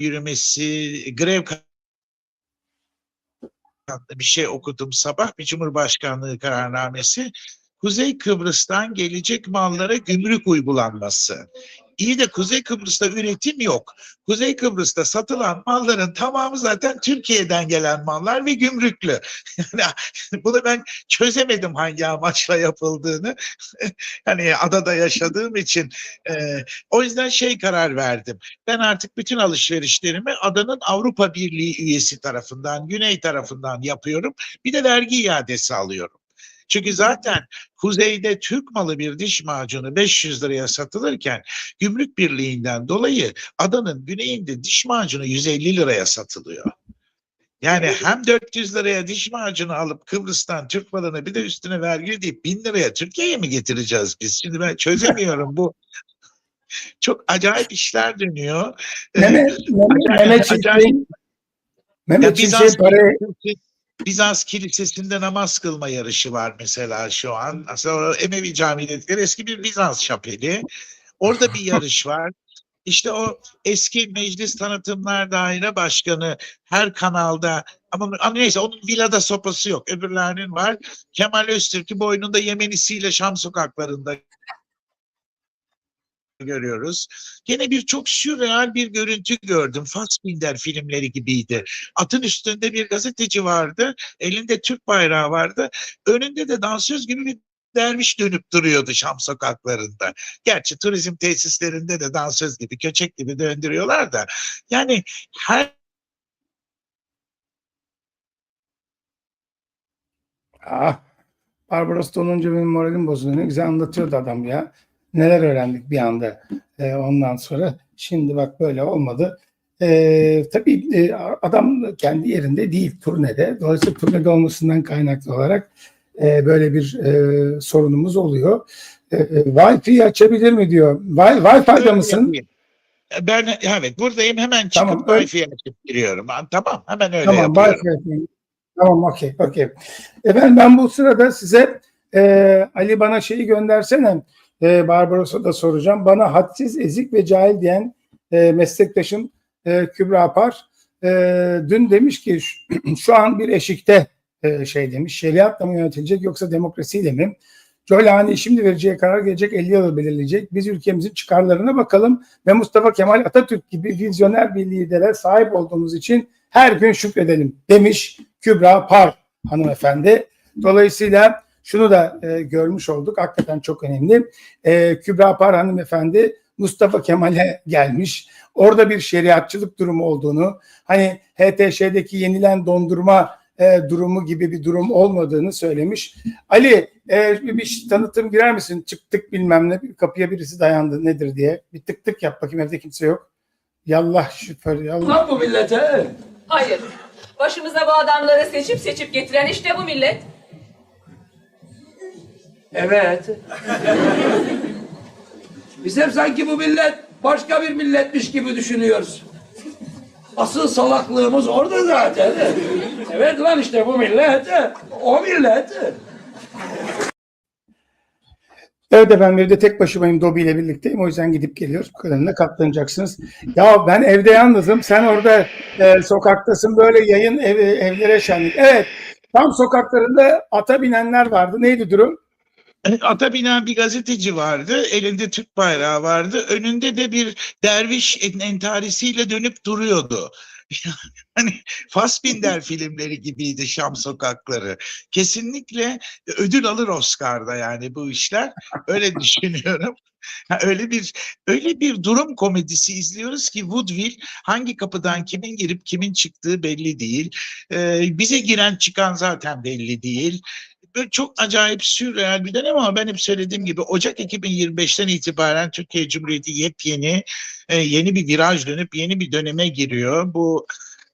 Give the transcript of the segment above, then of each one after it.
yürümesi, grev bir şey okudum sabah bir Cumhurbaşkanlığı kararnamesi. Kuzey Kıbrıs'tan gelecek mallara gümrük uygulanması. İyi de Kuzey Kıbrıs'ta üretim yok. Kuzey Kıbrıs'ta satılan malların tamamı zaten Türkiye'den gelen mallar ve gümrüklü. Bunu ben çözemedim hangi amaçla yapıldığını. hani adada yaşadığım için e, o yüzden şey karar verdim. Ben artık bütün alışverişlerimi adanın Avrupa Birliği üyesi tarafından, Güney tarafından yapıyorum. Bir de vergi iadesi alıyorum. Çünkü zaten kuzeyde Türk malı bir diş macunu 500 liraya satılırken gümrük birliğinden dolayı adanın güneyinde diş macunu 150 liraya satılıyor. Yani hem 400 liraya diş macunu alıp Kıbrıs'tan Türk malını bir de üstüne vergi ödeyip 1000 liraya Türkiye'ye mi getireceğiz biz? Şimdi ben çözemiyorum bu. Çok acayip işler dönüyor. Mehmet, Mehmet, Mehmet acayip- Mehmet Bizans, parayı Kilisesi- Bizans Kilisesi'nde namaz kılma yarışı var mesela şu an. Aslında Emevi Camii dedikleri eski bir Bizans şapeli. Orada bir yarış var. İşte o eski Meclis Tanıtımlar Daire Başkanı her kanalda ama, ama neyse onun villada sopası yok. Öbürlerinin var. Kemal Öztürk'ü boynunda Yemenisiyle Şam sokaklarında görüyoruz. Gene bir çok sürreal bir görüntü gördüm. Fassbinder filmleri gibiydi. Atın üstünde bir gazeteci vardı. Elinde Türk bayrağı vardı. Önünde de dansöz gibi bir derviş dönüp duruyordu Şam sokaklarında. Gerçi turizm tesislerinde de dansöz gibi, köçek gibi döndürüyorlar da. Yani her Ah, Barbaros Tonunca benim moralim bozuldu. Ne güzel anlatıyordu adam ya. Neler öğrendik bir anda Ee, ondan sonra. Şimdi bak böyle olmadı. Ee, tabii e, adam kendi yerinde değil turnede. Dolayısıyla turnede olmasından kaynaklı olarak e, böyle bir e, sorunumuz oluyor. E, e, Wi-Fi açabilir mi diyor. Wi- Wi-Fi'de mısın? Ben evet buradayım hemen çıkıp Tamam, Wi-Fi'ye açıp giriyorum. Tamam hemen öyle Tamam, yapıyorum. Wi-Fi. Tamam, okey, okey. Efendim ben bu sırada size e, Ali bana şeyi göndersene. E, Barbaros'a da soracağım. Bana hadsiz, ezik ve cahil diyen e, meslektaşım e, Kübra Par e, dün demiş ki şu, an bir eşikte e, şey demiş. Şeriatla mı yönetilecek yoksa demokrasiyle mi? Jolani şimdi vereceği karar gelecek 50 yıl belirleyecek. Biz ülkemizin çıkarlarına bakalım ve Mustafa Kemal Atatürk gibi vizyoner bir lidere sahip olduğumuz için her gün şükredelim demiş Kübra Par hanımefendi. Dolayısıyla şunu da e, görmüş olduk. Hakikaten çok önemli. E, Kübra Par hanımefendi Mustafa Kemal'e gelmiş. Orada bir şeriatçılık durumu olduğunu, hani HTŞ'deki yenilen dondurma e, durumu gibi bir durum olmadığını söylemiş. Ali e, bir, bir tanıtım girer misin? Çıktık bilmem ne kapıya birisi dayandı nedir diye. Bir tık tık yap bakayım evde kimse yok. Yallah şüphe yallah. Lan bu millete. Hayır. Başımıza bu adamları seçip seçip getiren işte bu millet. Evet. Biz hep sanki bu millet başka bir milletmiş gibi düşünüyoruz. Asıl salaklığımız orada zaten. Evet lan işte bu millet. O millet. Evet efendim evde tek başımayım Dobi ile birlikteyim. O yüzden gidip geliyoruz. Bu kadarına katlanacaksınız. Ya ben evde yalnızım. Sen orada e, sokaktasın. Böyle yayın ev, evlere şenlik. Evet. Tam sokaklarında ata binenler vardı. Neydi durum? Ata binen bir gazeteci vardı. Elinde Türk bayrağı vardı. Önünde de bir derviş en- entarisiyle dönüp duruyordu. hani Fassbinder filmleri gibiydi Şam sokakları. Kesinlikle ödül alır Oscar'da yani bu işler. Öyle düşünüyorum. Öyle bir öyle bir durum komedisi izliyoruz ki Woodville hangi kapıdan kimin girip kimin çıktığı belli değil. Ee, bize giren çıkan zaten belli değil böyle çok acayip sürreal bir dönem ama ben hep söylediğim gibi Ocak 2025'ten itibaren Türkiye Cumhuriyeti yepyeni e, yeni bir viraj dönüp yeni bir döneme giriyor. Bu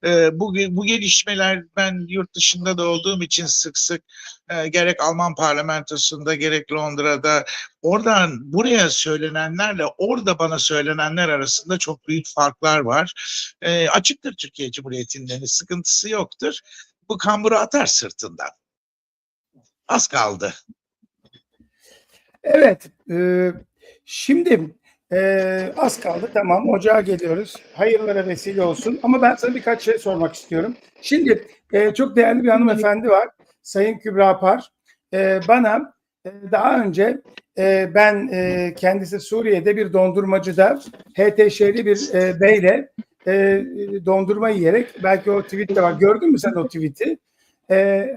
e, bu, bu gelişmeler ben yurt dışında da olduğum için sık sık e, gerek Alman parlamentosunda gerek Londra'da oradan buraya söylenenlerle orada bana söylenenler arasında çok büyük farklar var. E, açıktır Türkiye Cumhuriyeti'nin sıkıntısı yoktur. Bu kamburu atar sırtından. Az kaldı. Evet. e, şimdi Ee, az kaldı tamam ocağa geliyoruz. Hayırlara vesile olsun. Ama ben sana birkaç şey sormak istiyorum. Şimdi e, çok değerli bir hanımefendi var. Sayın Kübra Par. Ee, bana e, daha önce e, ben e, kendisi Suriye'de bir dondurmacıda HTŞ'li bir e, beyle e, dondurma yiyerek belki o tweet de var. Gördün mü sen o tweet'i? E,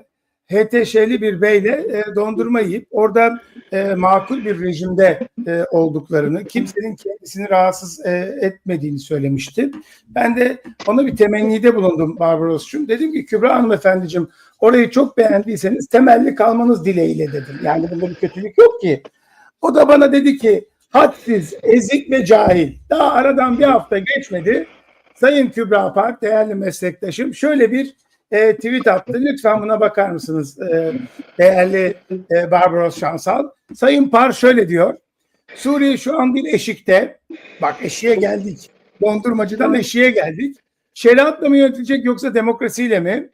HTŞ'li bir beyle e, dondurma yiyip orada e, makul bir rejimde e, olduklarını, kimsenin kendisini rahatsız e, etmediğini söylemişti. Ben de ona bir temennide bulundum Barbaros'cum. Dedim ki Kübra hanımefendiciğim orayı çok beğendiyseniz temelli kalmanız dileğiyle dedim. Yani bunda bir kötülük yok ki. O da bana dedi ki hadsiz, ezik ve cahil. Daha aradan bir hafta geçmedi. Sayın Kübra Park, değerli meslektaşım şöyle bir e, tweet attı. Lütfen buna bakar mısınız e, değerli e, Barbaros Şansal? Sayın Par şöyle diyor. Suriye şu an bir eşikte. Bak eşiğe geldik. Dondurmacıdan eşiğe geldik. Şeriatla mı yönetilecek yoksa demokrasiyle mi?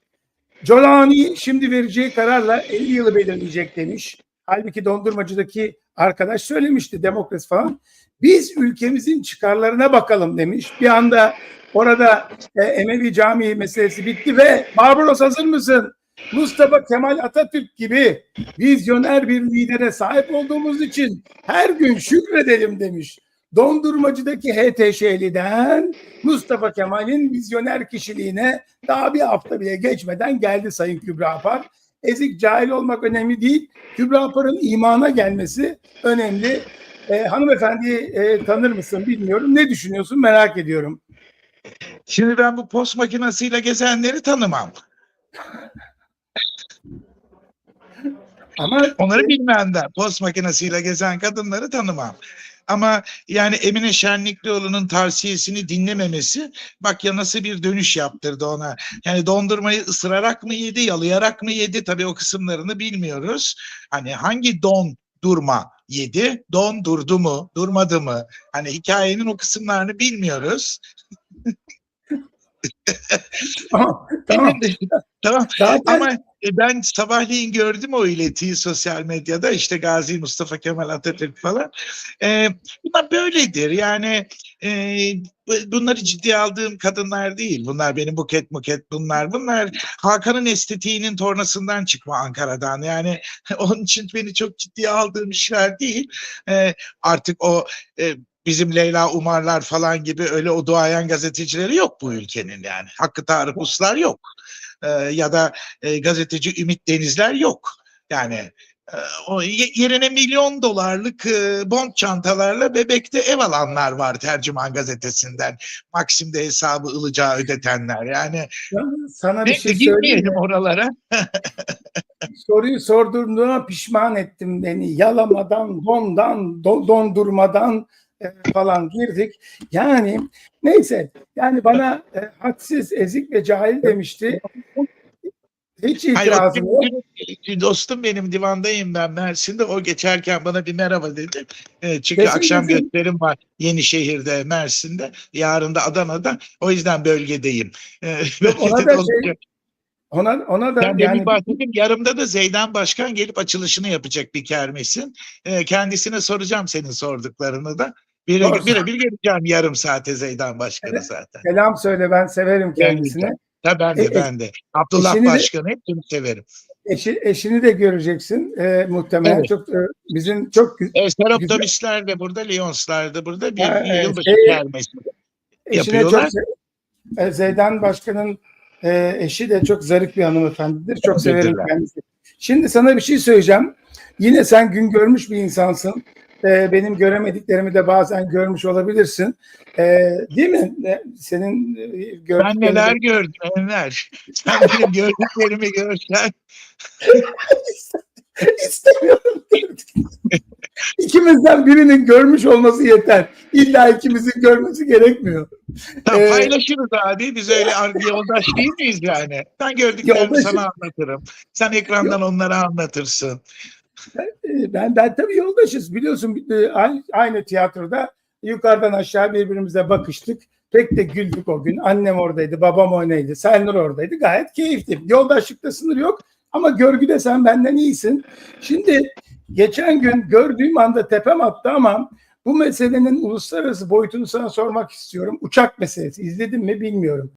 Jolani şimdi vereceği kararla 50 yılı belirleyecek demiş. Halbuki dondurmacıdaki arkadaş söylemişti demokrasi falan. Biz ülkemizin çıkarlarına bakalım demiş. Bir anda orada e, Emevi Camii meselesi bitti ve Barbaros hazır mısın? Mustafa Kemal Atatürk gibi vizyoner bir lidere sahip olduğumuz için her gün şükredelim demiş. Dondurmacıdaki HTŞ'liden Mustafa Kemal'in vizyoner kişiliğine daha bir hafta bile geçmeden geldi Sayın Kübra Apar. Ezik cahil olmak önemli değil. Kübra Apar'ın imana gelmesi önemli. E, hanımefendiyi e, tanır mısın bilmiyorum. Ne düşünüyorsun merak ediyorum. Şimdi ben bu post makinesiyle gezenleri tanımam. Ama Onları bilmem de post makinesiyle gezen kadınları tanımam. Ama yani Emine Şenliklioğlu'nun tavsiyesini dinlememesi bak ya nasıl bir dönüş yaptırdı ona. Yani dondurmayı ısırarak mı yedi, yalayarak mı yedi? Tabii o kısımlarını bilmiyoruz. Hani hangi don durma yedi? Don durdu mu, durmadı mı? Hani hikayenin o kısımlarını bilmiyoruz. tamam, tamam. Tamam. Zaten Ama e, ben sabahleyin gördüm o iletiyi sosyal medyada işte Gazi Mustafa Kemal Atatürk falan. E, bunlar böyledir yani e, bu- bunları ciddiye aldığım kadınlar değil. Bunlar benim buket muket bunlar. Bunlar Hakan'ın estetiğinin tornasından çıkma Ankara'dan. Yani onun için beni çok ciddiye aldığım işler değil. E, artık o e, bizim Leyla Umarlar falan gibi öyle o duayen gazetecileri yok bu ülkenin yani. Hakkı Tarık Uslar yok. E, ya da e, gazeteci Ümit Denizler yok. Yani e, o ye- yerine milyon dolarlık e, bond çantalarla bebekte ev alanlar var tercüman gazetesinden. Maksim'de hesabı ılıcağı ödetenler. Yani sana bir neyse şey söyleyeyim. oralara. Soruyu sordurduğuna pişman ettim beni. Yalamadan, dondan, do- dondurmadan e, falan girdik. Yani neyse yani bana e, hadsiz, ezik ve cahil demişti. Hiç itirazım yok. dostum benim divandayım ben Mersin'de. O geçerken bana bir merhaba dedi. E, çünkü Desin, akşam desin. gösterim var Yenişehir'de, Mersin'de. Yarın da Adana'da. O yüzden bölgedeyim. E, ona bölgede da şey- Ona, ona da Ben yani bahsedeyim. Yarımda da Zeydan Başkan gelip açılışını yapacak bir kermesin. E, kendisine soracağım senin sorduklarını da. Bire, Doğru. birebir geleceğim yarım saate Zeydan Başkanı Evet. zaten. selam söyle ben severim kendisini. Ha, ben de E, e, ben de. Abdullah eşini de- Başkan'ı hepsini severim. Eşi, eşini de göreceksin e, muhtemelen. Evet. Çok e, bizim çok E, Seroptomistler de burada, Lyonslar da burada. Bir Ha, evet. yılbaşı Şey- eşine yapıyorlar. çok e, Zeydan Başkan'ın e, eşi de çok zarif bir hanımefendidir. Çok severim Öyledirler. kendisi. Şimdi sana bir şey söyleyeceğim. Yine sen gün görmüş bir insansın. E, benim göremediklerimi de bazen görmüş olabilirsin. E, değil mi? Senin e, Ben gördüklerini neler de- gördüm Enver. Sen benim gördüklerimi görsen. İstemiyorum. İkimizden birinin görmüş olması yeter. İlla ikimizin görmesi gerekmiyor. Ha, Ee, paylaşırız abi. Biz öyle yoldaş değil miyiz yani? Ben gördüklerimi Yoldaşız. sana anlatırım. Sen ekrandan onları anlatırsın. E, Ben ben tabii yoldaşız biliyorsun aynı, aynı tiyatroda yukarıdan aşağı birbirimize bakıştık. Pek de güldük o gün. Annem oradaydı, babam oynaydı, Selnur oradaydı. Gayet keyifli. Yoldaşlıkta sınır yok ama görgüde sen benden iyisin. Şimdi geçen gün gördüğüm anda tepem attı ama Bu meselenin uluslararası boyutunu sana sormak istiyorum. Uçak meselesi. İzledin mi bilmiyorum.